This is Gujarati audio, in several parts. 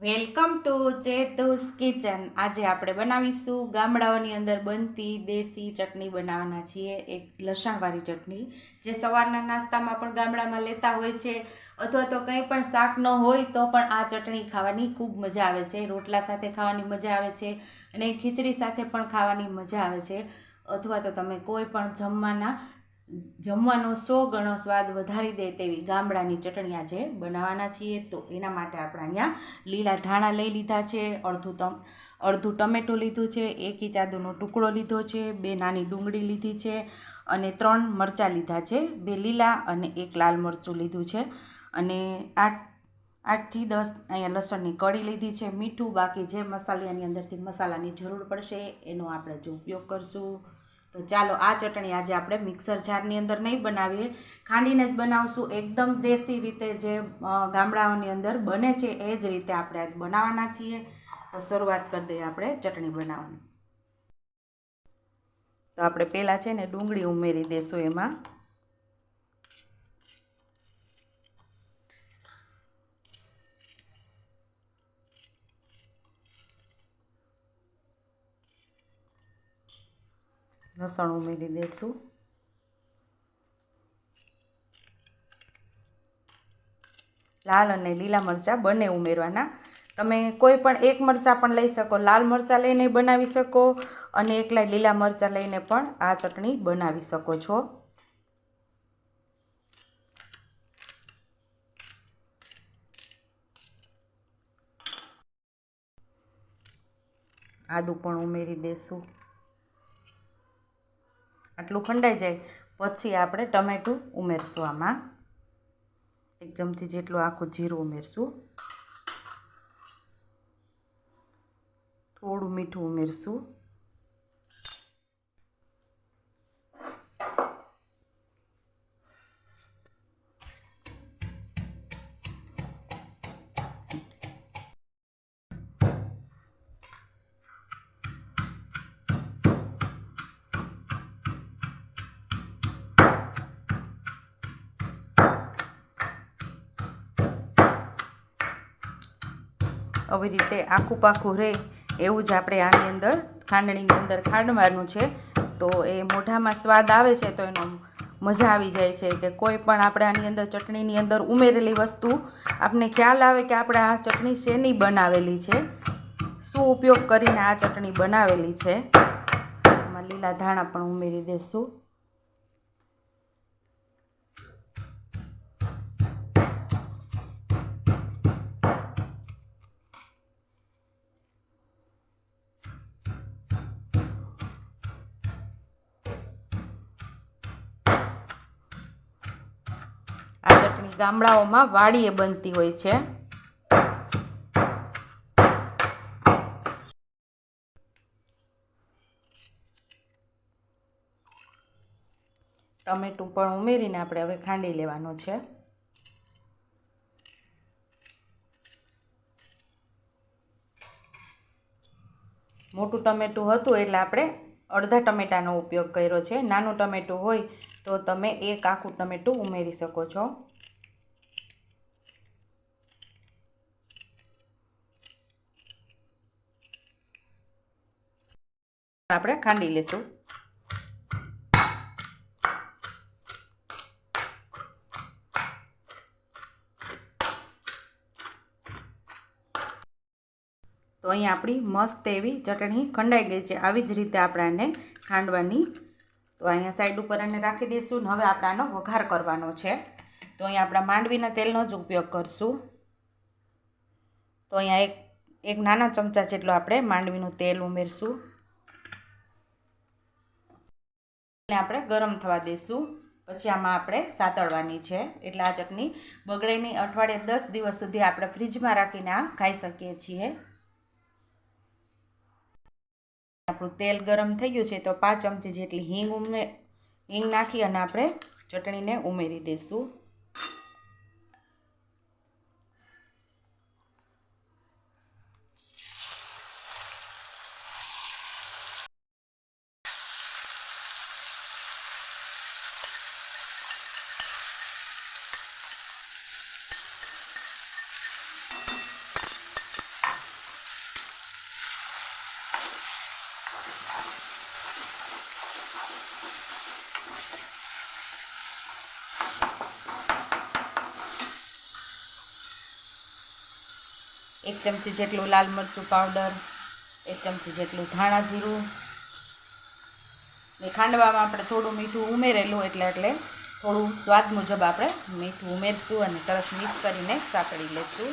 Welcome to ચેતુસ kitchen. આજે આપણે બનાવીશું ગામડાઓની અંદર બનતી દેશી ચટણી બનાવવાના છીએ, એક લસણવાળી ચટણી, જે સવારના નાસ્તામાં પણ ગામડામાં લેતા હોય છે, અથવા તો કંઈ પણ શાક ન હોય તો પણ આ ચટણી ખાવાની ખૂબ મજા આવે છે. રોટલા સાથે ખાવાની મજા આવે છે અને ખીચડી સાથે પણ ખાવાની મજા આવે છે. અથવા તો તમે કોઈ પણ જમવાના જમવાનો સો ગણો સ્વાદ વધારી દે તેવી ગામડાની ચટણી આજે બનાવવાના છીએ. તો એના માટે આપણે અહીંયા લીલા ધાણા લઈ લીધા છે, અડધું ટમ, અડધું ટમેટું લીધું છે, એક ઇંચાદુનો ટુકડો લીધો છે, બે નાની ડુંગળી લીધી છે અને ત્રણ મરચાં લીધા છે. બે લીલા અને એક લાલ મરચું લીધું છે અને આઠ, આઠથી દસ અહીંયા લસણની કળી લીધી છે. મીઠું બાકી જે મસાલાની અંદરથી મસાલાની જરૂર પડશે એનો આપણે જે ઉપયોગ કરશું. તો ચાલો આ ચટણી આજે આપણે મિક્સર જારની અંદર નહીં બનાવીએ. ખાંડીને જ બનાવશું. એકદમ દેશી રીતે જે ગામડાઓની અંદર બને છે એ જ રીતે આપણે આજ બનાવવાના છીએ. તો શરૂઆત કરી દઈએ આપણે ચટણી બનાવવાની. તો આપણે પહેલાં છે ને ડુંગળી ઉમેરી દઈશું એમાં. લસણ ઉમેરી દઈશું લાલ અને લીલા મરચાં બંને ઉમેરવાના. તમે કોઈ પણ એક મરચાં પણ લઈ શકો. લાલ મરચાં લઈને બનાવી શકો અને એકલા લીલા મરચાં લઈને પણ આ ચટણી બનાવી શકો છો. આદું પણ ઉમેરી દઈશું આટલું ખંડાઈ જાય, પછી આપણે ટમેટું ઉમેરશું આમાં. એક ચમચી જેટલું આખું જીરું ઉમેરશું. થોડું મીઠું ઉમેરશું. આવી રીતે આખું પાખું રહે એવું જ આપણે આની અંદર ખાંડણીની અંદર ખાંડવાનું છે. તો એ મોઢામાં સ્વાદ આવે છે તો એનો મજા આવી જાય છે કે કોઈ પણ આપણે આની અંદર ચટણીની અંદર ઉમેરેલી વસ્તુ, આપને ખ્યાલ આવે કે આપણે આ ચટણી શેની બનાવેલી છે? શું ઉપયોગ કરીને આ ચટણી બનાવેલી છે? એમાં લીલા ધાણા પણ ઉમેરી દઈશું આ ચટણી ગામડાઓમાં વાડીએ બનતી હોય છે. ટમેટું પણ ઉમેરીને આપણે હવે ખાંડી લેવાનું છે. મોટું ટમેટું હતું એટલે આપણે અડધા ટમેટાનો ઉપયોગ કર્યો છે. નાનું ટમેટું હોય તો તમે એક આખું ટમેટું ઉમેરી શકો છો. આપણે ખાંડી લેશું. તો અહીં આપણી મસ્ત એવી ચટણી ખંડાઈ ગઈ છે. આવી જ રીતે આપણે આને ખાંડવાની. તો અહીંયા સાઈડ ઉપર આને રાખી દઈશું ને હવે આપણે આનો વઘાર કરવાનો છે. તો અહીંયા આપણા માંડવીના તેલનો જ ઉપયોગ કરશું. તો અહીંયા એક એક નાના ચમચા જેટલો આપણે માંડવીનું તેલ ઉમેરશું. એને આપણે ગરમ થવા દઈશું પછી આમાં આપણે સાતળવાની છે. એટલે આ ચટણી બગડે અઠવાડિયે દસ દિવસ સુધી આપણે ફ્રીજમાં રાખીને આ ખાઈ શકીએ છીએ. આપણું તેલ ગરમ થઈ ગયું છે તો પાંચ ચમચી જેટલી હિંગ ઉમે, હિંગ નાખી અને આપણે ચટણીને ઉમેરી દઈશું એક ચમચી જેટલું લાલ મરચું પાવડર એક ચમચી જેટલું ધાણા જીરું. ને ખાંડવામાં આપણે થોડું મીઠું ઉમેરેલું એટલે એટલે થોડું સ્વાદ મુજબ આપણે મીઠું ઉમેરશું અને સરસ મિક્સ કરીને સાંકળી લઈશું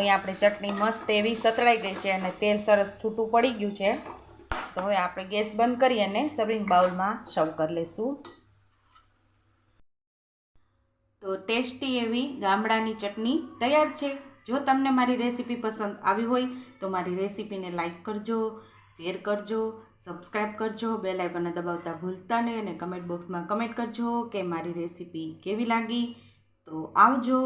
તો અહીંયા આપણે ચટણી મસ્ત એવી સતળાઈ ગઈ છે અને તેલ સરસ છૂટું પડી ગયું છે. તો હવે આપણે ગેસ બંધ કરી અને સર્વિંગ બાઉલમાં સર્વ કરી લઈશું. તો ટેસ્ટી એવી ગામડાની ચટણી તૈયાર છે. જો તમને મારી રેસીપી પસંદ આવી હોય તો મારી રેસીપીને લાઇક કરજો, શેર કરજો સબસ્ક્રાઈબ કરજો બે આઇકનને દબાવતા ભૂલતા નહીં અને કમેન્ટ બોક્સમાં કમેન્ટ કરજો કે મારી રેસીપી કેવી લાગી. તો આવજો.